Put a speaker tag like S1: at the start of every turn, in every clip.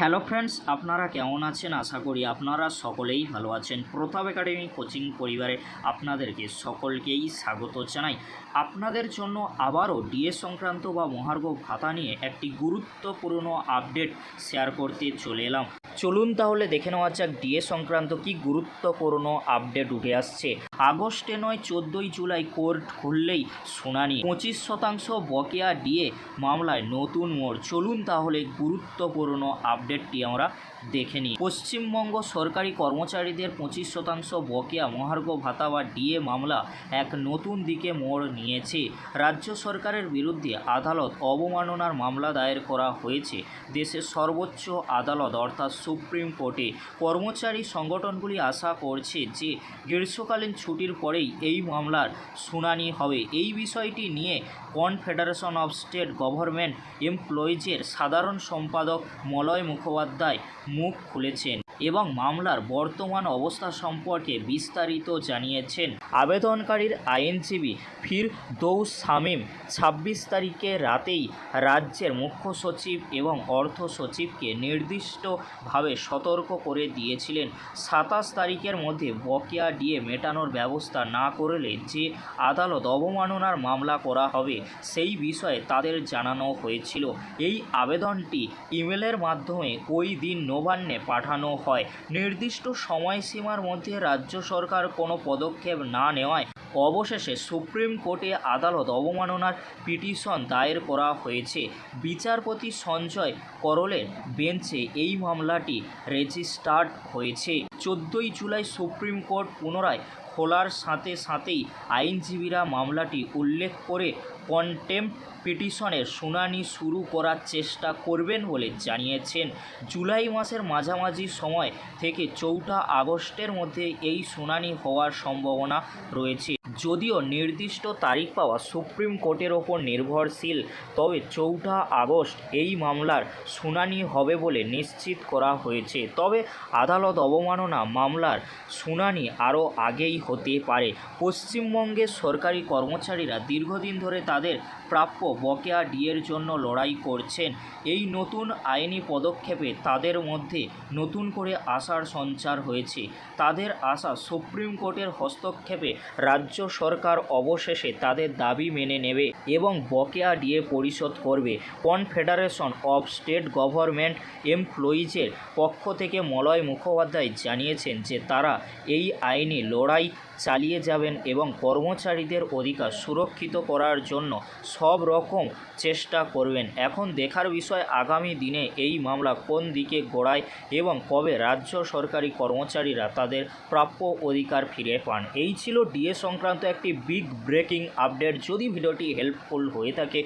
S1: Hello friends, আপনারা কেমন আছেন? আশা করি আপনারা সকলেই ভালো আছেন। প্রতাপ একাডেমি কোচিং পরিবারে আপনাদেরকে সকলকেই স্বাগত জানাই। আপনাদের জন্য আবারও ডিএ সংক্রান্ত বা মহার্ঘ ভাতা নিয়ে একটি গুরুত্বপূর্ণ আপডেট শেয়ার করতে চলে এলাম। চলুন তাহলে দেখে নেওয়া যাক ডিএ সংক্রান্ত কি গুরুত্বপূর্ণ আপডেট উঠে আসছে। আগস্টে নয়, চোদ্দোই জুলাই কোর্ট খুললেই শুনানি। পঁচিশ শতাংশ বকেয়া ডিএ মামলায় নতুন মোড়। চলুন তাহলে গুরুত্বপূর্ণ আপডেটটি আমরা দেখে নিই। পশ্চিমবঙ্গ সরকারি কর্মচারীদের পঁচিশ শতাংশ বকেয়া মহার্ঘ ভাতা বা ডিএ মামলা এক নতুন দিকে মোড় নিয়েছে। রাজ্য সরকারের বিরুদ্ধে আদালত অবমাননার মামলা দায়ের করা হয়েছে। দেশের সর্বোচ্চ আদালত অর্থাৎ সুপ্রিম কোর্টে কর্মচারী সংগঠনগুলি আশা করছে যে গ্রীষ্মকালীন ছুটির পরেই এই মামলার শুনানি হবে। এই বিষয়টি নিয়ে কনফেডারেশন অফ স্টেট গভর্নমেন্ট এমপ্লয়িজের সাধারণ সম্পাদক মলয় মুখোপাধ্যায় মুখ খুলেছেন। এবং মামলার বর্তমান অবস্থা সম্পর্কে বিস্তারিত জানিয়েছেন আবেদনকারীর আইনজীবী ফির দৌস শামীম। ছাব্বিশ তারিখে রাতেই রাজ্যের মুখ্য সচিব এবং অর্থ সচিবকে নির্দিষ্টভাবে সতর্ক করে দিয়েছিলেন। সাতাশ তারিখের মধ্যে বকেয়া ডিএ মেটানোর ব্যবস্থা না করলে যে আদালত অবমাননার মামলা করা হবে, সেই বিষয়ে তাদের জানানো হয়েছিল। এই আবেদনটি ইমেলের মাধ্যমে ওই দিন নবান্নে পাঠানো হয়। নির্দিষ্ট সময়সীমার মধ্যে রাজ্য সরকার কোনো পদক্ষেপ না নেওয়ায় অবশেষে সুপ্রিম কোর্টে আদালত অবমাননার পিটিশন দায়ের করা হয়েছে। বিচারপতি সঞ্জয় করলের বেঞ্চে এই মামলাটি রেজিস্টার্ড হয়েছে। চোদ্দোই জুলাই সুপ্রিম কোর্ট পুনরায় খোলার সাথে সাথেই আইনজীবীরা মামলাটি উল্লেখ করে কন্টেম্প পিটিশনের শুনানি শুরু করার চেষ্টা করবেন বলে জানিয়েছেন। জুলাই মাসের মাঝামাঝি সময় থেকে চৌঠা আগস্টের মধ্যে এই শুনানি হওয়ার সম্ভাবনা রয়েছে। যদিও নির্দিষ্ট তারিখ পাওয়া সুপ্রিম কোর্টের ওপর নির্ভরশীল, তবে চৌঠা আগস্ট এই মামলার শুনানি হবে বলে নিশ্চিত করা হয়েছে। তবে আদালত অবমাননা মামলার শুনানি আরও আগেই হতে পারে। পশ্চিমবঙ্গের সরকারি কর্মচারীরা দীর্ঘদিন ধরে তাদের প্রাপ্য বকেয়া ডিয়ের জন্য লড়াই করছেন। এই নতুন আইনি পদক্ষেপে তাদের মধ্যে নতুন করে আশার সঞ্চার হয়েছে। তাদের আশা সুপ্রিম কোর্টের হস্তক্ষেপে রাজ্য সরকার অবশেষে তাদের দাবি মেনে নেবে এবং বকেয়া ডিএ পরিশোধ করবে। কনফেডারেশন অব স্টেট গভর্নমেন্ট এমপ্লয়িজের পক্ষ থেকে মলয় মুখোপাধ্যায় জানিয়েছেন যে তারা এই আইনে লড়াই চালিয়ে যাবেন এবং কর্মচারীদের অধিকার সুরক্ষিত করার জন্য সব রকম চেষ্টা করবেন। এখন দেখার বিষয়, আগামী দিনে এই মামলা কোন দিকে গোড়ায় এবং কবে রাজ্য সরকারি কর্মচারীরা তাদের প্রাপ্য অধিকার ফিরে পান? এই ছিল ডিএ সংক্রান্ত একটি বিগ ব্রেকিং আপডেট। যদি ভিডিওটি হেল্পফুল হয়ে থাকে,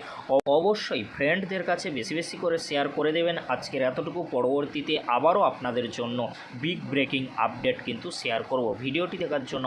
S1: অবশ্যই ফ্রেন্ডদের কাছে বেশি বেশি করে শেয়ার করে দেবেন। আজকের এতটুকু, পরবর্তীতে আবারও আপনাদের জন্য বিগ ব্রেকিং আপডেট কিন্তু শেয়ার করব। ভিডিওটি দেখার জন্য